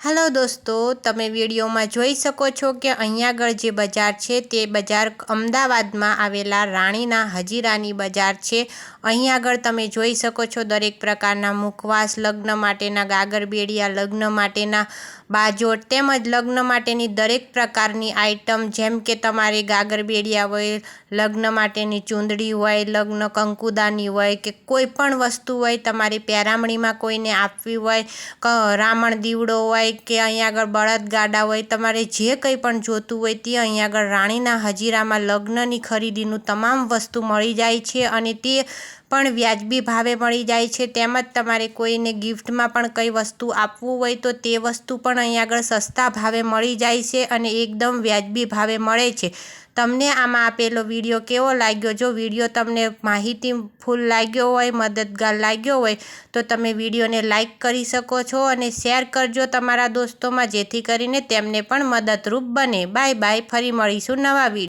હાલો દોસ્તો, તમે વિડીયોમાં જોઈ શકો છો કે અહીંયા આગળ જે બજાર છે તે બજાર અમદાવાદમાં આવેલા રાણીના હજીરાની બજાર છે. અહીં આગળ તમે જોઈ શકો છો દરેક પ્રકારના મુખવાસ, લગ્ન માટેના ગાગર બેડિયા લગ્ન માટેના બાજોટ તેમજ લગ્ન માટેની દરેક પ્રકારની આઇટમ, જેમ કે તમારે ગાગર બેડિયા હોય, લગ્ન માટેની ચૂંદડી હોય, લગ્ન કંકુદાની હોય કે કોઈ પણ વસ્તુ હોય તમારી પેરામણીમાં કોઈને આપવી હોય રામણ દીવડો હોય હોય કે અહીંયા આગળ બળદગાડા હોય, તમારે જે કંઈ પણ જોતું હોય તે અહીંયા આગળ રાણીના હજીરામાં લગ્નની ખરીદીનું તમામ વસ્તુ મળી જાય છે અને તે પણ વ્યાજબી ભાવે મળી જાય છે. તેમજ તમારે કોઈને ગિફ્ટમાં પણ કંઈ વસ્તુ આપવું હોય તો તે વસ્તુ પણ અહીંયા આગળ સસ્તા ભાવે મળી જાય છે અને એકદમ વ્યાજબી ભાવે મળે છે. તમને આમાં આપેલો વીડિયો કેવો લાગ્યો? જો વીડિયો તમને માહિતી ફૂલ લાગ્યો હોય, મદદગાર લાગ્યો હોય, તો તમે વિડીયોને લાઇક કરી શકો છો અને શેર કરજો તમારા દોસ્તોમાં જેથી કરીને તેમને પણ મદદરૂપ બને. Bye bye. ફરી મળીશું નવા વીડિયો